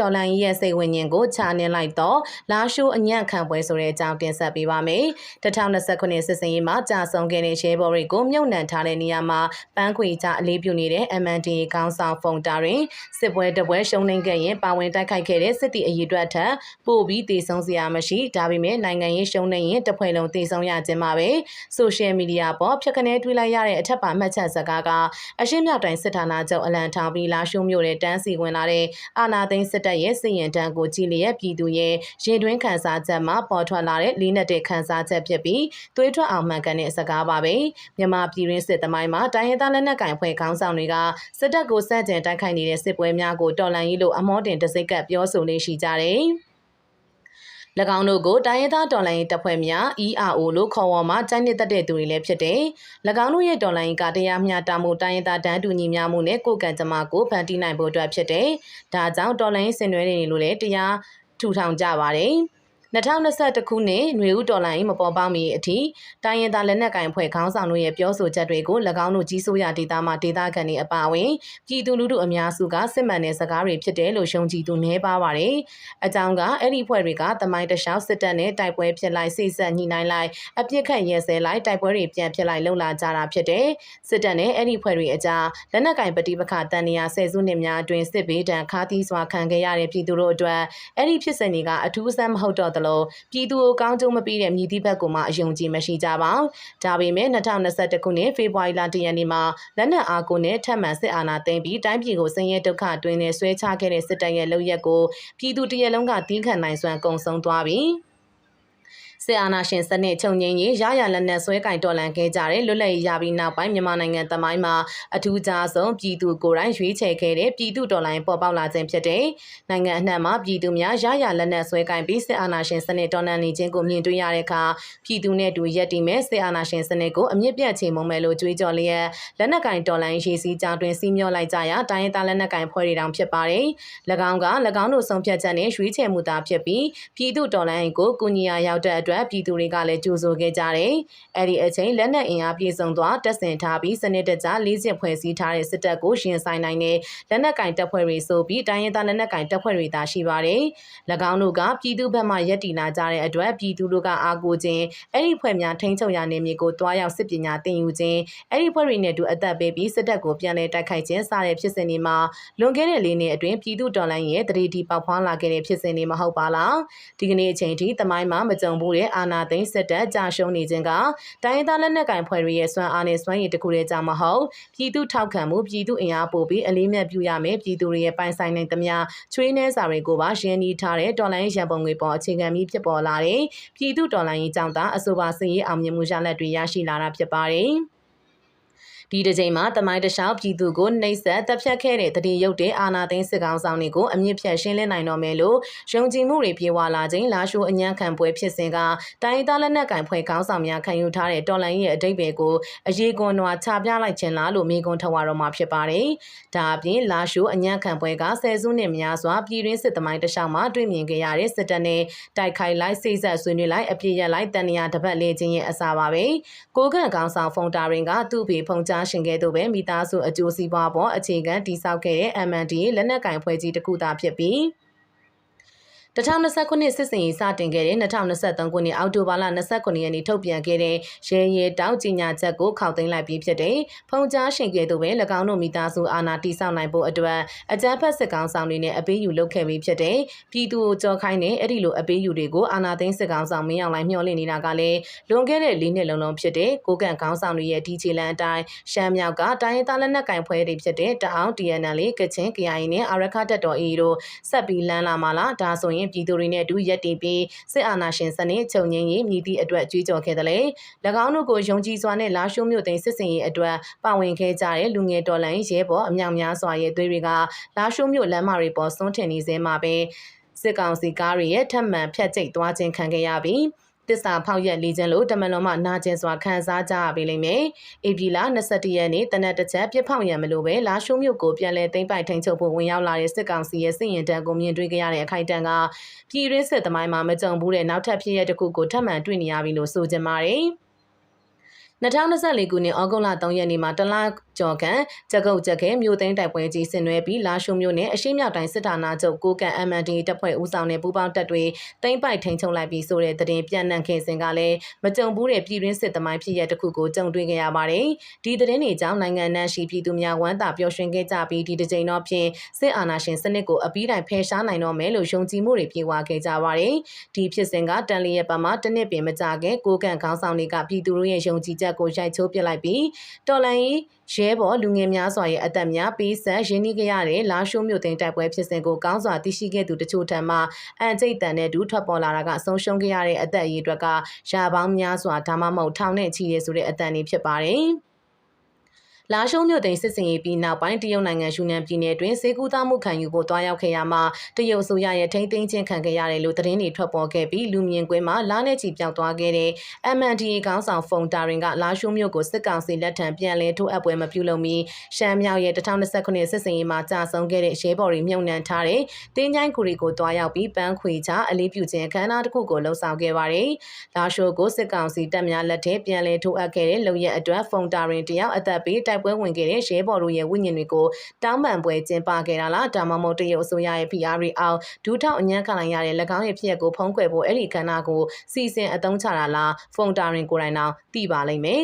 တော်လိုင်းရဲ့စိတ်ဝိညာဉ်ကိုခြာနှင်းလိုက်တော့လာရှိုးအညံ့ခံပွဲဆိုတဲ့အကြောင်းတင်ဆက်ပေးပါမယ်2029စစ်စင်ရေးမှာကြာဆုံးခဲ့တဲ့ရှဲဘော်တွေကိုမြုပ်နှံထားတဲ့နေရာမှာပန်းခွေချအလေးပြုနေတဲ့ MNDA ကောင်းဆောင်ဖုန်တာတွင်စစ်ပွဲတပွဲရှုံးနိမ့်ခဲ့ရင်ပါဝင်တိုက်ခိုက်ခဲ့တဲ့စစ်တီအရေးအတွက်ထက်ပိုပြီးတည်ဆုံစရာမရှိဒါပေမဲ့နိုင်ငံရေးရှုံးနိမ့်ရင်တစ်ဖွဲ့လုံးတည်ဆုံရခြင်းပါပဲဆိုရှယ်မီဒီယာပေါ်ဖြတ်ခနဲတွေးလိုက်ရတဲ့အထက်ပါမှတ်ချက်စကားကအရှင်းမြောက်တိုင်းစစ်ဌာနချုပ်အလံထောင်ပြီးလာရှိုးမြို့တဲ့တန်းစီဝင်လာတဲ့အာနာသိန်းစစ်တပ်ရဲ့စစ်ရင်တန်းကိုကြည်လျက်ပြည်သူရဲ့ရင်တွင်းခံစားချက်မှာပေါ်ထွက်လာတဲ့လေးနက်တဲ့ခံစားချက်ဖြစ်ပြီးသွေးထွက်အောင်မှန်ကန်တဲ့စကားပါပဲမြန်မာပြည်ရင်းစစ်သမိုင်းမှာတိုင်းရင်းသားလက်နက်ကိုင်ဖွဲ့ခေါင်းဆောင်တွေကစစ်တပ်ကိုစန့်ကျင်တိုက်ခိုက်နေတဲ့စစ်ပွဲများကိုတော်လှန်ရေးလို့အမောတင်တစိတ်ကပ်ပြောဆိုနေရှိကြတယ်၎ င်းတို့ကိုတိုင်းရင်းသားတော်လှန်ရေးတပ်ဖွဲ့များ ERO လို့ခေါ်ဝေါ်မှာတိုင်းနှစ်သက်တဲ့သူတွေလည်းဖြစ်တယ်။၎င်းတို့ရဲ့တော်လှန်ရေးကတရားမျှတမှုတိုင်းရင်းသားတန်းတူညီမျှမှုနဲ့ကိုယ်ကံကြမ္မာကိုဖန်တီးနိုင်ဖို့အတွက်ဖြစ်တယ်။ဒါကြောင့်တော်လှန်ရေးဆင်နွှဲနေလို့လည်းတရားထူထောင်ကြပါတယ်။ 2021ခုနှစ်ຫນွေဦးတော်လိုင်းမပေါ်ပေါက်မီအထိတိုင်းရင်သားလက်နက်ကင်ဖွဲ့ခေါင်းဆောင်တို့ရဲ့ပြောဆိုချက်တွေကို၎င်းတို့ကြီးစိုးရဒေတာမှဒေတာခံတွေအပါအဝင်ပြည်သူလူထုအများစုကစစ်မှန်တဲ့စကားတွေဖြစ်တယ်လို့ရှုံကြည်သူနှဲပါပါတယ်။အကြောင်းကအဲ့ဒီဖွဲ့တွေကတမိုင်းတခြားစစ်တပ်နဲ့တိုက်ပွဲဖြစ်လိုက်စိတ်ဆက်ညှိနှိုင်းလိုက်အပြစ်ခတ်ရဲစဲလိုက်တိုက်ပွဲတွေပြန်ဖြစ်လိုက်လှုပ်လာကြတာဖြစ်တယ်။စစ်တပ်နဲ့အဲ့ဒီဖွဲ့တွေအကြားလက်နက်ကင်ပဋိပက္ခတန်နေရာဆယ်စုနှစ်များအတွင်းစစ်ဘေးဒဏ်ခါးသီးစွာခံခဲ့ရတဲ့ပြည်သူတို့အတွက်အဲ့ဒီဖြစ်စဉ်တွေကအထူးဆန်းမဟုတ်တော့သလိုပြည်သူကိုကောင်းကျိုးမပေးတဲ့မြည်သည့်ဘက်ကမှအယုံကြည်မရှိကြပါဘူး။ဒါပေမဲ့2021ခုနှစ်ဖေဖော်ဝါရီလတရက်နေ့မှာလက်နက်အားကိုနဲ့ထပ်မံစစ်အာဏာသိမ်းပြီးတိုင်းပြည်ကိုဆင်းရဲဒုက္ခတွင်းနဲ့ဆွဲချခဲ့တဲ့စစ်တပ်ရဲ့လုပ်ရက်ကိုပြည်သူတရက်လုံးကတင်းခံနိုင်စွမ်းကုံဆုံးသွားပြီ။ စစ်အာဏာရှင်စနစ်ချုပ်ငိမ့်ရေးရရလက်နက်ဆွဲကင်တော်လှန်ခဲ့ကြတဲ့လွတ်လပ်ရေးရပြီးနောက်ပိုင်းမြန်မာနိုင်ငံတမိုင်းမှာအထူးခြားဆုံးပြည်သူကိုယ်တိုင်ရွေးချယ်ခဲ့တဲ့ပြည်သူတော်လှန်ပေါ်ပေါက်လာခြင်းဖြစ်တဲ့နိုင်ငံအနှံ့မှာပြည်သူများရရလက်နက်ဆွဲကင်ပြီးစစ်အာဏာရှင်စနစ်တော်လှန်နေခြင်းကိုမြင်တွေ့ရတဲ့အခါပြည်သူနဲ့တူရက်တည်မဲ့စစ်အာဏာရှင်စနစ်ကိုအမြင့်ပြတ်ချေမှုမဲ့လို့ကြွေးကြော်လျက်လက်နက်ကင်တော်လှန်ရေးစီးကြောင်းတွင်စီးမျောလိုက်ကြရာတိုင်းရင်းသားလက်နက်ကင်ဖွဲ့တွေတောင်ဖြစ်ပါတယ်။၎င်းက၎င်းတို့ဆုံးဖြတ်ချက်နဲ့ရွေးချယ်မှုသားဖြစ်ပြီးပြည်သူတော်လှန်ရေးကိုကူညီရာရောက်တဲ့အတွက်ပြည်သူတွေကလည်းကြိုဆိုခဲ့ကြတယ်။အဲ့ဒီအချိန်လက်နက်အင်အားပြည့်စုံသွားတက်ဆင်ထားပြီးစနစ်တကျလေးစစ်ဖွဲ့စည်းထားတဲ့စစ်တပ်ကိုရှင်ဆိုင်နိုင်တဲ့လက်နက်ကင်တပ်ဖွဲ့တွေဆိုပြီးတိုင်းရင်းသားလက်နက်ကင်တပ်ဖွဲ့တွေသာရှိပါတယ်။၎င်းတို့ကပြည်သူဘက်မှရက်တီလာကြတဲ့အတွက်ပြည်သူတို့ကအားကိုးခြင်းအဲ့ဒီဖွဲ့များထိန်းချုပ်ရာနေမြေကိုတွားရောက်စစ်ပညာသင်ယူခြင်းအဲ့ဒီဖွဲ့တွေနဲ့တူအသက်ပေးပြီးစစ်တပ်ကိုပြန်လည်တိုက်ခိုက်ခြင်းစတဲ့ဖြစ်စဉ်တွေမှာလွန်ခဲ့တဲ့လေးနှစ်အတွင်းပြည်သူတော်လှန်ရေးရဲ့တရေတီပေါက်ဖွားလာခဲ့တဲ့ဖြစ်စဉ်တွေမဟုတ်ပါလား။ဒီကနေ့အချိန်ထိတမိုင်းမှာမကြုံဘူးတဲ့အာနာသိန်းစစ်တပ်ကြာရှုံးနေခြင်းကတိုင်းသားလက်နက်ကင်ဖွဲ့တွေရဲ့စွမ်းအားနဲ့စွမ်းရည်တခုတည်းကြောင့်မဟုတ်ပြည်သူထောက်ခံမှုပြည်သူအင်အားပို့ပြီးအလေးမြတ်ပြုရမယ်ပြည်သူတွေရဲ့ပိုင်ဆိုင်နိုင်သမျှချွေးနှဲစာတွေကိုပါရင်းနှီးထားတဲ့တော်လိုင်းရန်ပုံငွေပေါ်အခြေခံပြီးဖြစ်ပေါ်လာတဲ့ပြည်သူတော်လိုင်းရေးကြောင့်သာအဆိုပါစည်ရေးအောင်မြင်မှုရလဒ်တွေရရှိလာတာဖြစ်ပါတယ်။ ဒီတစ်ချိန်မှာတမိုင်းတခြားပြည်သူကိုနှိပ်စက်တပ်ဖြတ်ခဲ့တဲ့တည်ရုပ်တဲ့အာနာသိန်းစစ်ကောင်ဆောင်တွေကိုအမြင့်ဖြတ်ရှင်းလင်းနိုင်တော့မယ်လို့ယုံကြည်မှုတွေပြေဝလာခြင်းလာရှိုးအညံ့ခံပွဲဖြစ်စဉ်ကတိုင်းသားလက်နက်ကင်ဖွဲ့ခေါင်းဆောင်များခံယူထားတဲ့တော်လန်ရဲ့အတိတ်ပဲကိုအရေးကွန်နွာချပြလိုက်ခြင်းလားလို့မိကွန်ထဝါတော်မှာဖြစ်ပါတယ်။ဒါအပြင်လာရှိုးအညံ့ခံပွဲကဆယ်စုနှစ်များစွာပြည်တွင်းစစ်သမိုင်းတစ်လျှောက်မှာတွေ့မြင်ခဲ့ရတဲ့စစ်တပ်နဲ့တိုက်ခိုက်လိုက်စိတ်ဆက်ဆွေးနွေးလိုက်အပြစ်ရက်လိုက်တန်ရာတပတ်လေးခြင်းရဲ့အစာပါပဲ။ကိုကန့်ကောင်ဆောင်ဖုန်တာရင်ကသူ့ဖေဖုန်ချရှင်ကဲ့သို့ပဲမိသားစုအကျိုးစီးပွားပေါ်အခြေခံတည်ဆောက်ခဲ့တဲ့ MND လက်နက်ကင်ဖွဲ့ကြီးတစ်ခုသာဖြစ်ပြီး 2020ခုနှစ်စစ်စင်ရေးစတင်ခဲ့တဲ့2023ခုနှစ်အောက်တိုဘာလ29ရက်နေ့ထုတ်ပြန်ခဲ့တဲ့ရဲရဲတောက်ကြီးညာချက်ကိုခောက်သိမ်းလိုက်ပြီးဖြစ်တဲ့ဖုန်ကြားရှင်ကဲ့သို့ပဲ၎င်းတို့မိသားစုအာဏာတိစောက်နိုင်ဖို့အတွက်အကြမ်းဖက်စစ်ကောင်ဆောင်တွေနဲ့အပေးယူလုပ်ခဲ့ပြီးဖြစ်တဲ့ပြည်သူကိုကြော်ခိုင်းတဲ့အဲ့ဒီလိုအပေးယူတွေကိုအာဏာသိမ်းစစ်ကောင်ဆောင်မင်းအောင်လှိုင်မျှော်လင့်နေတာကလည်းလွန်ခဲ့တဲ့၄နှစ်လုံးလုံးဖြစ်တဲ့ကိုကန့်ခေါင်းဆောင်တွေရဲ့ဒီချီလန်အတိုင်းရှမ်းမြောက်ကတိုင်းရင်းသားလက်နက်ကင်ဖွဲ့တွေဖြစ်တဲ့တအောင် TNL ကချင် KIA နဲ့အာရခတက်တော် AA တို့ဆက်ပြီးလမ်းလာမှာလားဒါဆိုရင်ပြည်သူတွေနဲ့အတူရက်တည်ပြီးစစ်အာဏာရှင်စနစ်ချုပ်ငြိမ်းရေးမြည်သည့်အတွက်ကြွေးကြော်ခဲ့တယ်လေ၎င်းတို့ကိုယုံကြည်စွာနဲ့လာရှိုးမြို့သိမ်းစစ်စင်ရေးအတွက်ပါဝင်ခဲ့ကြတဲ့လူငယ်တော်လှန်ရဲဘော်အမြောက်များစွာရဲ့သွေးတွေကလာရှိုးမြို့လမ်းမတွေပေါ်စွန့်ထင်နေစေမှာပဲစစ်ကောင်စီကားတွေရဲ့ထပ်မံဖျက်ကျိတ်သွားခြင်းခံခဲ့ရပြီး တစ္ဆာဖောက်ရက်လေးခြင်းလို့တမန်တော်မှနာကျင်စွာခံစားကြရပေလိမ့်မယ်။ဧပြီလ22ရက်နေ့တနက်တစ်ချက်ပြစ်ဖောက်ရံမလို့ပဲလာရှိုးမြို့ကိုပြန်လည်သိမ်းပိုက်ထိန်ချုပ်ဖို့ဝင်ရောက်လာတဲ့စစ်ကောင်စီရဲ့စစ်ရင်တပ်ကိုမြင်တွေ့ကြရတဲ့အခိုက်အတန့်ကပြည်ရင်းစစ်သမိုင်းမှာမကြုံဘူးတဲ့နောက်ထပ်ဖြစ်ရတဲ့တစ်ခုကိုထပ်မံတွေ့နေရပြီလို့ဆိုကြပါတယ်။2024ခုနှစ်ဩဂုတ်လ3ရက်နေ့မှာတလ ကျော်ခန့်ကြက်ကုတ်ကြက်ခဲမြို့သိမ်းတိုက်ပွဲကြီးဆင်နွှဲပြီးလာရှုံမြို့နယ်အရှိမြောက်တိုင်းစစ်ဌာနချုပ်ကိုကန် MND တပ်ဖွဲ့ဦးဆောင်တဲ့ပူးပေါင်းတပ်တွေသိမ်းပိုက်ထိန်ချုပ်လိုက်ပြီးဆိုတဲ့သတင်းပြန့်နှံ့ခဲ့စဉ်ကလည်းမကြုံဘူးတဲ့ပြည်တွင်းစစ်သမိုင်းဖြစ်ရတစ်ခုကိုကြုံတွေ့ခဲ့ရပါတယ်။ဒီသတင်းတွေကြောင့်နိုင်ငံ내ရှိပြည်သူများဝမ်းသာပျော်ရွှင်ခဲ့ကြပြီးဒီတစ်ကြိမ်တော့ဖြင့်စစ်အာဏာရှင်စနစ်ကိုအပြီးတိုင်ဖယ်ရှားနိုင်တော့မယ်လို့ယုံကြည်မှုတွေပြေဝခဲ့ကြပါတယ်။ဒီဖြစ်စဉ်ကတန်လျက်ပတ်မှာတစ်နှစ်ပင်မကြခင်ကိုကန်ခေါင်းဆောင်တွေကပြည်သူတို့ရဲ့ယုံကြည်ချက်ကိုရိုက်ချိုးပစ်လိုက်ပြီးတော်လန်ကြီး ရဲဘော်လူငယ်များစွာရဲ့အသက်များပေးဆက်ရင်းနှီးကြရတဲ့လာရှိုးမြို့သိမ်းတိုက်ပွဲဖြစ်စဉ်ကိုကောင်းစွာသိရှိခဲ့သူတချို့ထံမှအန်ကျိတ်တန်တဲ့ဒူထွက်ပေါ်လာတာကဆုံးရှုံးခဲ့ရတဲ့အသက်အရေးအတွက်ကရာပေါင်းများစွာဒါမှမဟုတ်ထောင်နဲ့ချီရဲဆိုတဲ့အသက်တွေဖြစ်ပါတယ်။ လာရှုံးမြို့သိမ်းစစ်စင်ရေးပြီးနောက်ပိုင်းတရုတ်နိုင်ငံယူနန်ပြည်နယ်တွင်စေကူသားမှုခံယူဖို့တွားရောက်ခဲ့ရမှာတရုတ်အစိုးရရဲ့ထိန်းသိမ်းခြင်းခံခဲ့ရတယ်လို့သတင်းတွေထွက်ပေါ်ခဲ့ပြီးလူမြင်ကွင်းမှာလာနဲ့ချီပြောက်သွားခဲ့တဲ့ MNDA ခေါင်းဆောင်ဖုန်တာရင်ကလာရှုံးမြို့ကိုစစ်ကောင်စီလက်ထံပြန်လည်ထိုးအပ်ပွဲမပြုလုပ်မီရှမ်းမြောက်ရဲ့2029စစ်စင်ရေးမှာကြာဆုံးခဲ့တဲ့ရဲဘော်တွေမြုံနှံထားတဲ့တင်းချိုင်းကူရီကိုတွားရောက်ပြီးပန်းခွေချအလေးပြုခြင်းအခမ်းအနားတစ်ခုကိုလှုံ့ဆော်ခဲ့ပါတယ်။လာရှိုးကိုစစ်ကောင်စီတပ်များလက်ထက်ပြန်လည်ထိုးအပ်ခဲ့တဲ့လုံရက်အတွက်ဖုန်တာရင်တယောက်အသက်ပေးတိုက်ပွဲဝင်ခဲ့တဲ့ရဲဘော်တို့ရဲ့ဝိညာဉ်တွေကိုတောင်းပန်ပွဲကျင်းပခဲ့တာလားဒါမှမဟုတ်တရုတ်အစိုးရရဲ့ PR တွေအောင်ဒူးထောက်အညံ့ခံလိုက်ရတဲ့၎င်းရဲ့ဖြစ်ရပ်ကိုဖုံးကွယ်ဖို့အဲ့ဒီကဏ္ဍကိုစီစဉ်အသုံးချတာလားဖုန်တာရင်ကိုယ်တိုင်တော့သိပါလိမ့်မယ်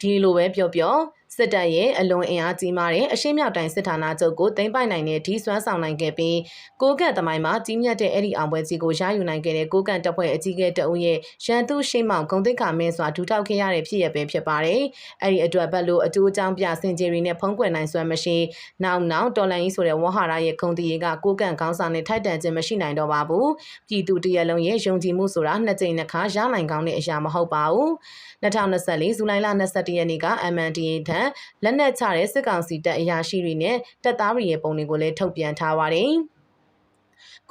ဒီလိုပဲပြောပြော စစ်တပ်ရဲ့အလွန်အင်အားကြီးမားတဲ့အရှေ့မြောက်တိုင်းစစ်ဌာနချုပ်ကိုသိမ်းပိုက်နိုင်တဲ့ဒီစွမ်းဆောင်နိုင်ခဲ့ပြီးကိုကန့်သမိုင်းမှာကြီးမြတ်တဲ့အဲ့ဒီအောင်ပွဲကြီးကိုရယူနိုင်ခဲ့တဲ့ကိုကန့်တပ်ဖွဲ့အကြီးအကဲတအုပ်ရဲ့ရန်သူရှိမောင်ဂုံတိတ်ခါမင်းစွာဒူးထောက်ခဲ့ရတဲ့ဖြစ်ရပဲဖြစ်ပါတယ်။အဲ့ဒီအတွက်ဘက်လို့အကျိုးအကြောင်းပြစင်ကြေရီနဲ့ဖုံးကွယ်နိုင်စွမ်းမရှိနောက်နောက်တော်လန်ကြီးဆိုတဲ့ဝဟဟာရရဲ့ဂုံတီရေးကကိုကန့်ခေါင်းဆောင်နဲ့ထိုက်တန်ခြင်းမရှိနိုင်တော့ပါဘူး။ပြည်သူတရလုံးရဲ့ယုံကြည်မှုဆိုတာနှစ်ကြိမ်နှစ်ခါရနိုင်ကောင်းတဲ့အရာမဟုတ်ပါဘူး။2024ဇူလိုင်လ22ရက်နေ့က MNDA ထံလက်နက်ချတဲ့စစ်ကောင်စီတပ်အရာရှိတွေနဲ့တပ်သားတွေရဲ့ပုံတွေကိုလည်းထုတ်ပြန်ထားပါတယ်။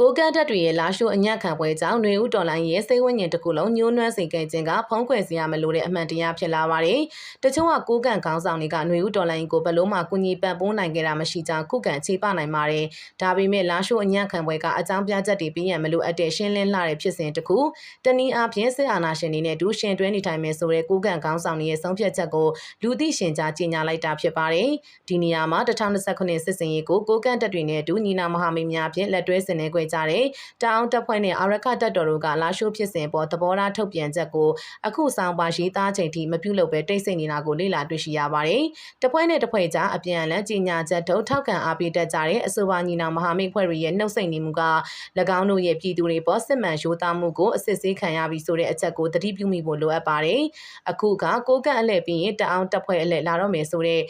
ကိုကန့်တက်တွေရဲ့လာရှိုးအညံ့ခံပွဲကြောင့်ຫນွေဦးတော်လိုင်းရဲ့စိတ်ဝိညာဉ်တစ်ခုလုံးညှိုးနှွမ်းစေခဲ့ခြင်းကဖုံးကွယ်စရာမလိုတဲ့အမှန်တရားဖြစ်လာပါတယ်။တချို့ကကိုကန့်ခေါင်းဆောင်တွေကຫນွေဦးတော်လိုင်းကိုဘလို့မှကူညီပံ့ပိုးနိုင်ကြတာမရှိကြောင်းခုခံခြေပနိုင်ပါတယ်။ဒါပေမဲ့လာရှိုးအညံ့ခံပွဲကအကြောင်းပြချက်တွေပြရန်မလိုအပ်တဲ့ရှင်းလင်းလှတဲ့ဖြစ်စဉ်တစ်ခုတနည်းအားဖြင့်စစ်အာဏာရှင်တွေနဲ့ဒူးရှင်တွဲနေထိုင်မယ်ဆိုတဲ့ကိုကန့်ခေါင်းဆောင်တွေရဲ့ဆုံးဖြတ်ချက်ကိုလူသိရှင်ကြားကြေညာလိုက်တာဖြစ်ပါတယ်။ဒီနေရာမှာ2029စစ်စင်ရေးကိုကိုကန့်တက်တွေနဲ့ဒူးညီနာမဟာမိတ်များဖြင့်လက်တွဲဆင် နွှဲကြတဲ့တောင်တပ်ဖွဲ့နဲ့အာရခတပ်တော်တို့ကလာရှိုးဖြစ်စဉ်ပေါ်သဘောထားထုတ်ပြန်ချက်ကိုအခုဆောင်ပါရေးသားချိန်ထိမပြုလုပ်ပဲတိတ်ဆိတ်နေတာကိုလေ့လာတွေ့ရှိရပါတယ်။တပ်ဖွဲ့နဲ့တပ်ဖွဲ့ကြားအပြန်အလှန်ကြီးညာချက်ထုတ်ထောက်ခံအားပေးတတ်ကြတဲ့အဆိုပါညီနောင်မဟာမိတ်ဖွဲ့တွေရဲ့နှုတ်ဆက်နေမှုက၎င်းတို့ရဲ့ပြည်သူတွေပေါ်စစ်မှန်ရိုးသားမှုကိုအစစ်ဆေးခံရပြီးဆိုတဲ့အချက်ကိုသတိပြုမိဖို့လိုအပ်ပါတယ်။အခုကကိုကန့်အလှည့်ပြီးရင်တအောင်တပ်ဖွဲ့အလှည့်လာတော့မယ်ဆိုတဲ့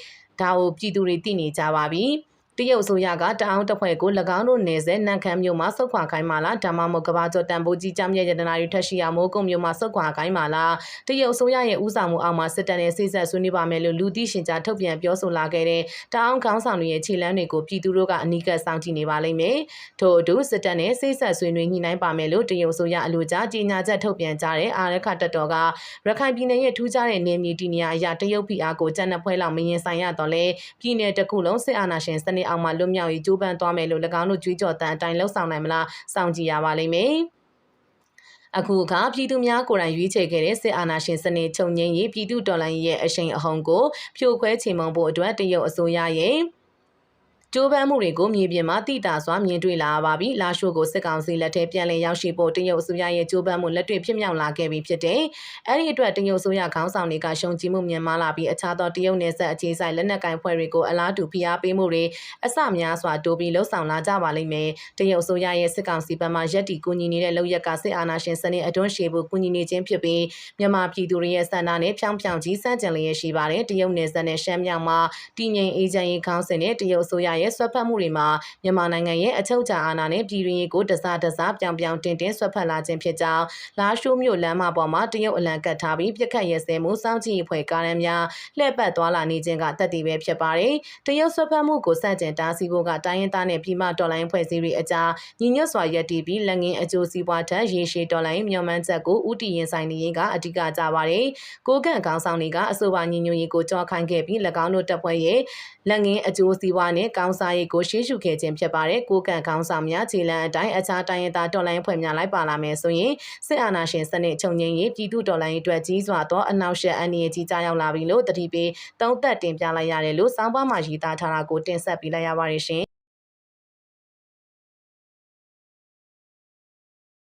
ဒါကိုပြည်သူတွေသိနေကြပါပြီ။ တရုတ်ဆိုရကတအောင်တပ်ဖွဲ့ကို၎င်းတို့နယ်စဲနန်ခမ်းမြို့မှာစုခွာခိုင်းမှလားဒါမှမဟုတ်ကဘာကျော်တန်ဖိုးကြီးကြမ်းမြရတနာတွေထက်ရှိရမိုးကုံမြို့မှာစုခွာခိုင်းမှလားတရုတ်ဆိုရရဲ့ဥဆောင်မှုအောက်မှာစစ်တပ်နဲ့စိစက်ဆွေးနွေးပါမယ်လို့လူသိရှင်ကြားထုတ်ပြန်ပြောဆိုလာခဲ့တဲ့တအောင်ခေါင်းဆောင်တွေရဲ့ခြေလမ်းတွေကိုပြည်သူတို့ကအနီးကပ်စောင့်ကြည့်နေပါလိမ့်မယ်ထို့အတူစစ်တပ်နဲ့စိစက်ဆွေးနွေးညှိနှိုင်းပါမယ်လို့တရုတ်ဆိုရအလို့ကြားကြေညာချက်ထုတ်ပြန်ကြတဲ့အာရခတပ်တော်ကရခိုင်ပြည်နယ်ရဲ့ထူးခြားတဲ့နေမြေတည်နေရာအရာတရုတ်ပြည်အားကိုကြံ့တဲ့ဖွဲလောက်မရင်ဆိုင်ရတော့လဲပြည်နယ်တစ်ခုလုံးစစ်အာဏာရှင်စနစ်အောက်မှာလွတ်မြောက်ရေးကြိုးပမ်းသွားမယ်လို့၎င်းတို့ကြွေးကြော်တန်အတိုင်းလှုပ်ဆောင်နိုင်မလားစောင့်ကြည့်ရပါလိမ့်မယ်အခုအခါပြည်သူများကိုယ်တိုင်ရွေးချယ်ခဲ့တဲ့စစ်အာဏာရှင်စနစ်ချုပ်ငြိမ်းရေးပြည်သူတော်လှန်ရေးရဲ့အရှိန်အဟုန်ကိုဖြိုခွဲချေမှုန်းဖို့အတွက်တရုတ်အစိုးရရဲ့ ကျိုးပန်းမှုတွေကိုမြေပြင်မှာတိတာစွာမြင်တွေ့လာပါပြီ။လာရှိုးကိုစစ်ကောင်စီလက်ထဲပြန်လည်ရောက်ရှိဖို့တရုတ်အစိုးရရဲ့ကျိုးပန်းမှုလက်တွေ့ဖြစ်မြောက်လာခဲ့ပြီဖြစ်တယ်။အဲဒီအတွက်တရုတ်အစိုးရခေါင်းဆောင်တွေကရှုံချမှုမြန်မာလာပြီးအခြားသောတရုတ်နယ်စပ်အခြေစိုက်လက်နက်ကိုင်ဖွဲ့တွေကိုအလားတူဖိအားပေးမှုတွေအစများစွာတိုးပြီးလှုံ့ဆော်လာကြပါလိမ့်မယ်။တရုတ်အစိုးရရဲ့စစ်ကောင်စီဘက်မှရက်တီကူညီနေတဲ့လုပ်ရက်ကစစ်အာဏာရှင်စနစ်အတွန်းရှည်ဖို့ကူညီနေခြင်းဖြစ်ပြီးမြန်မာပြည်သူတွေရဲ့ဆန္ဒနဲ့ဖြောင်းဖြောင်းကြီးစန့်ကျင်လျက်ရှိပါတယ်။တရုတ်နယ်စပ်နဲ့ရှမ်းမြောက်မှာတည်ငြိမ်အေးချမ်းရေးခေါင်းစဉ်နဲ့တရုတ်အစိုးရရဲ့ဆွတ်ဖက်မှုတွေမှာမြန်မာနိုင်ငံရဲ့အချုပ်အခြာအာဏာနဲ့ပြည်တွင်းရေးကိုတစားတစားပြောင်ပြောင်တင်တင်ဆွတ်ဖက်လာခြင်းဖြစ်ကြောင်းလာရှိုးမြို့လမ်းမပေါ်မှာတရုတ်အလံကတ်ထားပြီးပြက်ခတ်ရဲစဲမှုစောင့်ကြည့်အဖွဲ့ကားရန်များလှည့်ပတ်သွားလာနေခြင်းကတက်တည်ပဲဖြစ်ပါတယ်။တရုတ်ဆွတ်ဖက်မှုကိုစန့်ကျင်တားဆီးဖို့ကတိုင်းရင်းသားနဲ့ပြည်မတော်လိုင်းဖွဲ့စည်းတွေအကြားညီညွတ်စွာရပ်တည်ပြီးလက်ငင်းအကျိုးစီးပွားထက်ရေရှည်တော်လိုင်းမျှော်မှန်းချက်ကိုဥတီရင်ဆိုင်နေရင်ကအဓိကကြပါတယ်။ကိုကန့်ခေါင်းဆောင်တွေကအဆိုပါညီညွတ်ရေးကိုကြောခိုင်းခဲ့ပြီး၎င်းတို့တပ်ဖွဲ့ရဲ့လက်ငင်းအကျိုးစီးပွားနဲ့ကောင်းင်းစားရေးကိုရှေ့ရှုခဲ့ခြင်းဖြစ်ပါတယ်ကိုကန့်ခေါင်းဆောင်များခြေလမ်းအတိုင်းအခြားတိုင်းရင်းသားတော်လိုင်းဖွဲ့များလိုက်ပါလာမယ်ဆိုရင်စစ်အာဏာရှင်စနစ်ချုပ်ငြိမ်းရေးပြည်သူတော်လိုင်းအတွက်ကြီးစွာသောအနောက်ရှက်အန္တရာယ်ကြီးကြားရောက်လာပြီလို့တတိပေးသုံးသက်တင်ပြလိုက်ရတယ်လို့စောင်းပါမှာရေးသားထားတာကိုတင်ဆက်ပေးလိုက်ရပါတယ်ရှင်